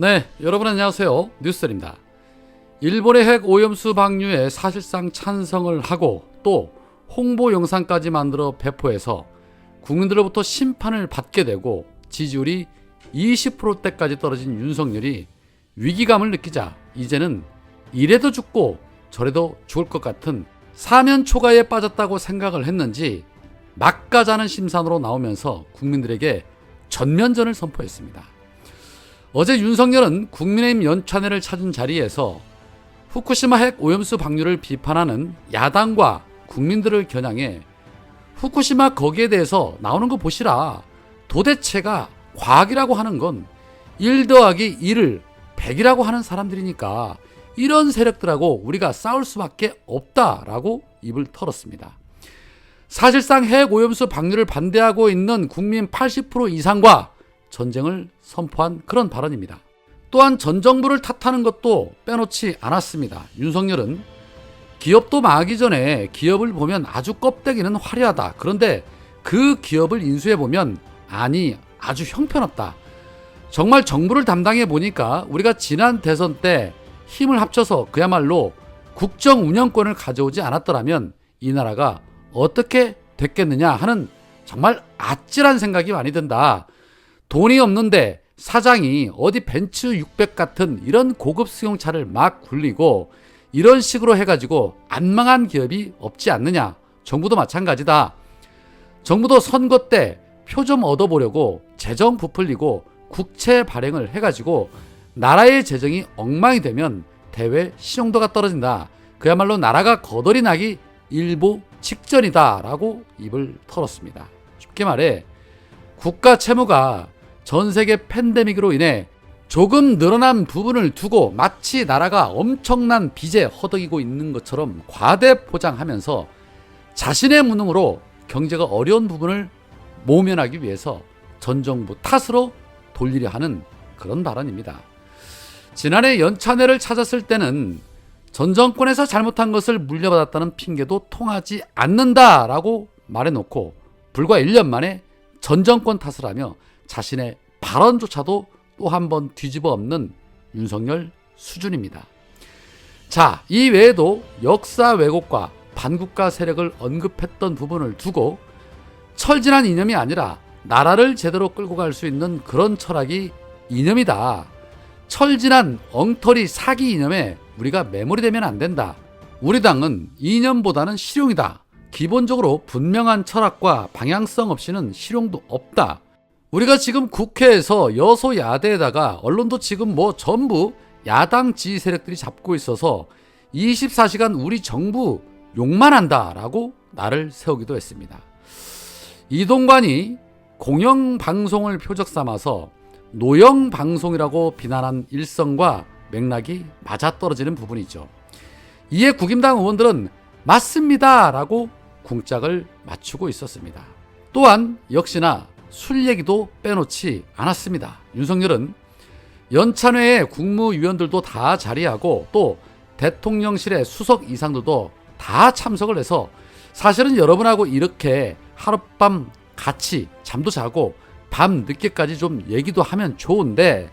네, 여러분 안녕하세요. 뉴스입니다. 일본의 핵 오염수 방류에 사실상 찬성을 하고 또 홍보 영상까지 만들어 배포해서 국민들로부터 심판을 받게 되고 지지율이 20%대까지 떨어진 윤석열이 위기감을 느끼자 이제는 이래도 죽고 저래도 죽을 것 같은 사면 초가에 빠졌다고 생각을 했는지 막가자는 심산으로 나오면서 국민들에게 전면전을 선포했습니다. 어제 윤석열은 국민의힘 연찬회를 찾은 자리에서 후쿠시마 핵 오염수 방류를 비판하는 야당과 국민들을 겨냥해 후쿠시마 거기에 대해서 나오는 거 보시라. 도대체가 과학이라고 하는 건 1 더하기 1을 100이라고 하는 사람들이니까 이런 세력들하고 우리가 싸울 수밖에 없다라고 입을 털었습니다. 사실상 핵 오염수 방류를 반대하고 있는 국민 80% 이상과 전쟁을 선포한 그런 발언입니다. 또한 전 정부를 탓하는 것도 빼놓지 않았습니다. 윤석열은 기업도 망하기 전에 기업을 보면 아주 껍데기는 화려하다. 그런데 그 기업을 인수해 보면 아니 아주 형편없다. 정말 정부를 담당해 보니까 우리가 지난 대선 때 힘을 합쳐서 그야말로 국정 운영권을 가져오지 않았더라면 이 나라가 어떻게 됐겠느냐 하는 정말 아찔한 생각이 많이 든다. 돈이 없는데 사장이 어디 벤츠 600 같은 이런 고급 승용차를 막 굴리고 이런 식으로 해가지고 안 망한 기업이 없지 않느냐. 정부도 마찬가지다. 정부도 선거 때 표 좀 얻어보려고 재정 부풀리고 국채 발행을 해가지고 나라의 재정이 엉망이 되면 대외 신용도가 떨어진다. 그야말로 나라가 거덜이 나기 일보 직전이다 라고 입을 털었습니다. 쉽게 말해 국가 채무가 전 세계 팬데믹으로 인해 조금 늘어난 부분을 두고 마치 나라가 엄청난 빚에 허덕이고 있는 것처럼 과대 포장하면서 자신의 무능으로 경제가 어려운 부분을 모면하기 위해서 전 정부 탓으로 돌리려 하는 그런 발언입니다. 지난해 연찬회를 찾았을 때는 전 정권에서 잘못한 것을 물려받았다는 핑계도 통하지 않는다라고 말해놓고 불과 1년 만에 전 정권 탓을 하며 자신의 발언조차도 또 한 번 뒤집어 엎는 윤석열 수준입니다. 자, 이 외에도 역사 왜곡과 반국가 세력을 언급했던 부분을 두고 철진한 이념이 아니라 나라를 제대로 끌고 갈 수 있는 그런 철학이 이념이다. 철진한 엉터리 사기 이념에 우리가 매몰이 되면 안 된다. 우리 당은 이념보다는 실용이다. 기본적으로 분명한 철학과 방향성 없이는 실용도 없다. 우리가 지금 국회에서 여소야대에다가 언론도 지금 뭐 전부 야당 지지 세력들이 잡고 있어서 24시간 우리 정부 욕만 한다라고 나를 세우기도 했습니다. 이동관이 공영방송을 표적 삼아서 노영방송이라고 비난한 일성과 맥락이 맞아떨어지는 부분이죠. 이에 국임당 의원들은 맞습니다 라고 궁짝을 맞추고 있었습니다. 또한 역시나 술 얘기도 빼놓지 않았습니다. 윤석열은 연찬회에 국무위원들도 다 자리하고 또 대통령실의 수석 이상들도 다 참석을 해서 사실은 여러분하고 이렇게 하룻밤 같이 잠도 자고 밤 늦게까지 좀 얘기도 하면 좋은데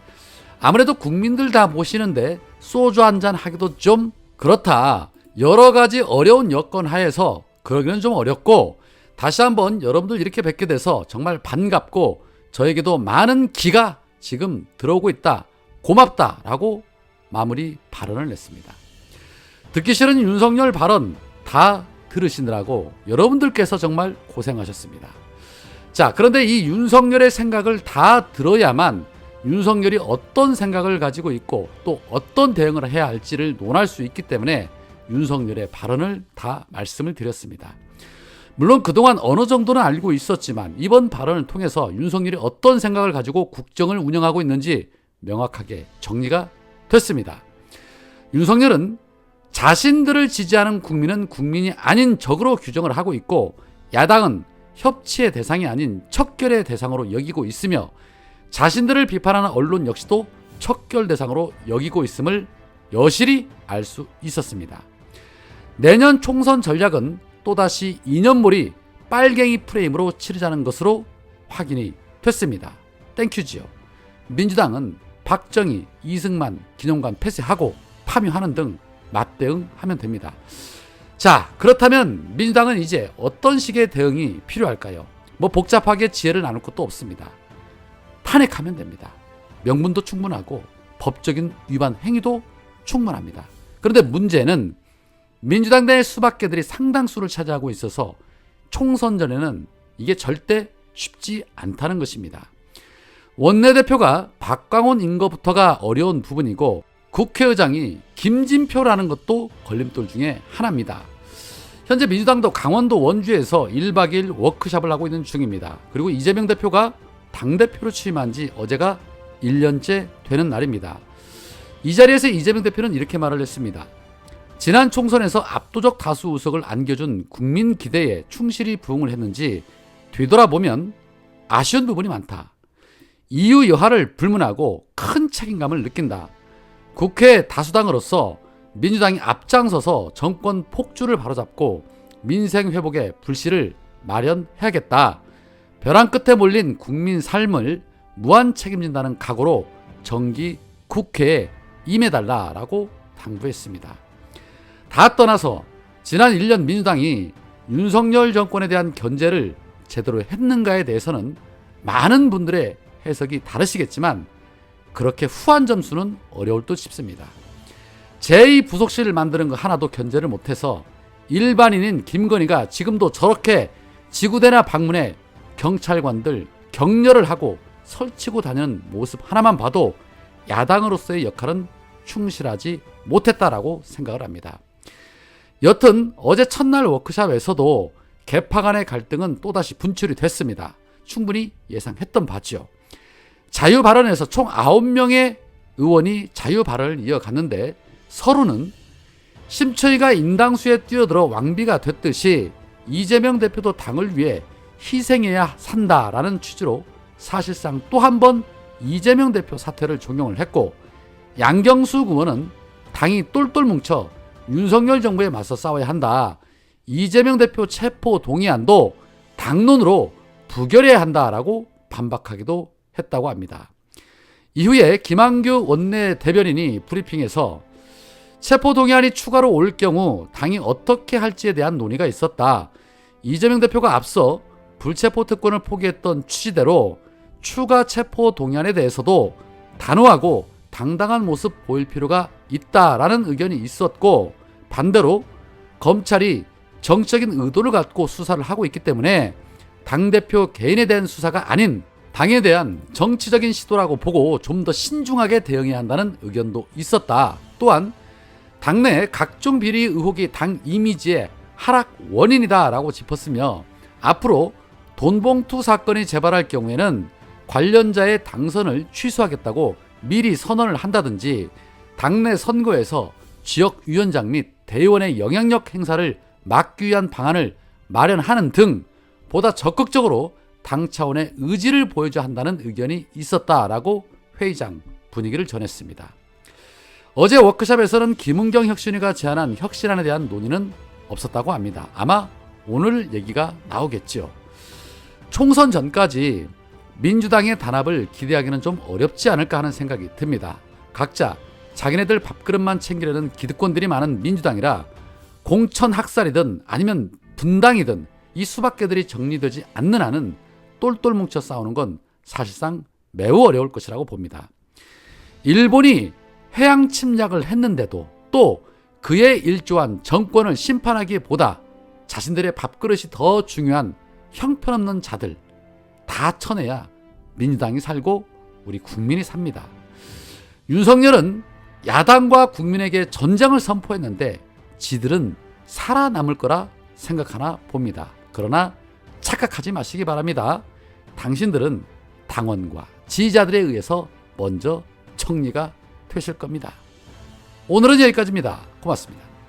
아무래도 국민들 다 모시는데 소주 한 잔 하기도 좀 그렇다. 여러 가지 어려운 여건 하에서 그러기는 좀 어렵고 다시 한번 여러분들 이렇게 뵙게 돼서 정말 반갑고 저에게도 많은 기가 지금 들어오고 있다. 고맙다 라고 마무리 발언을 냈습니다. 듣기 싫은 윤석열 발언 다 들으시느라고 여러분들께서 정말 고생하셨습니다. 자, 그런데 이 윤석열의 생각을 다 들어야만 윤석열이 어떤 생각을 가지고 있고 또 어떤 대응을 해야 할지를 논할 수 있기 때문에 윤석열의 발언을 다 말씀을 드렸습니다. 물론 그동안 어느 정도는 알고 있었지만 이번 발언을 통해서 윤석열이 어떤 생각을 가지고 국정을 운영하고 있는지 명확하게 정리가 됐습니다. 윤석열은 자신들을 지지하는 국민은 국민이 아닌 적으로 규정을 하고 있고 야당은 협치의 대상이 아닌 척결의 대상으로 여기고 있으며 자신들을 비판하는 언론 역시도 척결 대상으로 여기고 있음을 여실히 알 수 있었습니다. 내년 총선 전략은 또다시 2년몰이 빨갱이 프레임으로 치르자는 것으로 확인이 됐습니다. 땡큐지요. 민주당은 박정희, 이승만, 김영관 폐쇄하고 파묘하는 등 맞대응하면 됩니다. 자, 그렇다면 민주당은 이제 어떤 식의 대응이 필요할까요? 뭐 복잡하게 지혜를 나눌 것도 없습니다. 탄핵하면 됩니다. 명분도 충분하고 법적인 위반 행위도 충분합니다. 그런데 문제는 민주당 내 수박계들이 상당수를 차지하고 있어서 총선 전에는 이게 절대 쉽지 않다는 것입니다. 원내대표가 박광원 인거부터가 어려운 부분이고 국회의장이 김진표라는 것도 걸림돌 중에 하나입니다. 현재 민주당도 강원도 원주에서 1박 2일 워크샵을 하고 있는 중입니다. 그리고 이재명 대표가 당대표로 취임한 지 어제가 1년째 되는 날입니다. 이 자리에서 이재명 대표는 이렇게 말을 했습니다. 지난 총선에서 압도적 다수 의석을 안겨준 국민 기대에 충실히 부응을 했는지 되돌아보면 아쉬운 부분이 많다. 이유 여하를 불문하고 큰 책임감을 느낀다. 국회 다수당으로서 민주당이 앞장서서 정권 폭주를 바로잡고 민생 회복의 불씨를 마련해야겠다. 벼랑 끝에 몰린 국민 삶을 무한 책임진다는 각오로 정기 국회에 임해달라라고 당부했습니다. 다 떠나서 지난 1년 민주당이 윤석열 정권에 대한 견제를 제대로 했는가에 대해서는 많은 분들의 해석이 다르시겠지만 그렇게 후한 점수는 어려울 듯 싶습니다. 제2부속실을 만드는 거 하나도 견제를 못해서 일반인인 김건희가 지금도 저렇게 지구대나 방문해 경찰관들 격려를 하고 설치고 다니는 모습 하나만 봐도 야당으로서의 역할은 충실하지 못했다라고 생각을 합니다. 여튼 어제 첫날 워크샵에서도 개파 간의 갈등은 또다시 분출이 됐습니다. 충분히 예상했던 바지요. 자유 발언에서 총 9명의 의원이 자유 발언을 이어갔는데 서로는 심처희가 인당수에 뛰어들어 왕비가 됐듯이 이재명 대표도 당을 위해 희생해야 산다라는 취지로 사실상 또 한 번 이재명 대표 사퇴를 종용을 했고 양경수 의원은 당이 똘똘 뭉쳐 윤석열 정부에 맞서 싸워야 한다. 이재명 대표 체포 동의안도 당론으로 부결해야 한다라고 반박하기도 했다고 합니다. 이후에 김한규 원내 대변인이 브리핑에서 체포 동의안이 추가로 올 경우 당이 어떻게 할지에 대한 논의가 있었다. 이재명 대표가 앞서 불체포 특권을 포기했던 취지대로 추가 체포 동의안에 대해서도 단호하고 당당한 모습 보일 필요가 있다라는 의견이 있었고 반대로 검찰이 정적인 의도를 갖고 수사를 하고 있기 때문에 당대표 개인에 대한 수사가 아닌 당에 대한 정치적인 시도라고 보고 좀 더 신중하게 대응해야 한다는 의견도 있었다. 또한 당내 각종 비리 의혹이 당 이미지의 하락 원인이다라고 짚었으며 앞으로 돈봉투 사건이 재발할 경우에는 관련자의 당선을 취소하겠다고 미리 선언을 한다든지 당내 선거에서 지역 위원장 및 대의원의 영향력 행사를 막기 위한 방안을 마련하는 등 보다 적극적으로 당 차원의 의지를 보여줘야 한다는 의견이 있었다라고 회의장 분위기를 전했습니다. 어제 워크숍에서는 김은경 혁신위가 제안한 혁신안에 대한 논의는 없었다고 합니다. 아마 오늘 얘기가 나오겠지요. 총선 전까지 민주당의 단합을 기대하기는 좀 어렵지 않을까 하는 생각이 듭니다. 각자 자기네들 밥그릇만 챙기려는 기득권들이 많은 민주당이라 공천 학살이든 아니면 분당이든 이 수박개들이 정리되지 않는 한은 똘똘 뭉쳐 싸우는 건 사실상 매우 어려울 것이라고 봅니다. 일본이 해양 침략을 했는데도 또 그에 일조한 정권을 심판하기보다 자신들의 밥그릇이 더 중요한 형편없는 자들 다 쳐내야 민주당이 살고 우리 국민이 삽니다. 윤석열은 야당과 국민에게 전쟁을 선포했는데 지들은 살아남을 거라 생각하나 봅니다. 그러나 착각하지 마시기 바랍니다. 당신들은 당원과 지지자들에 의해서 먼저 청리가 되실 겁니다. 오늘은 여기까지입니다. 고맙습니다.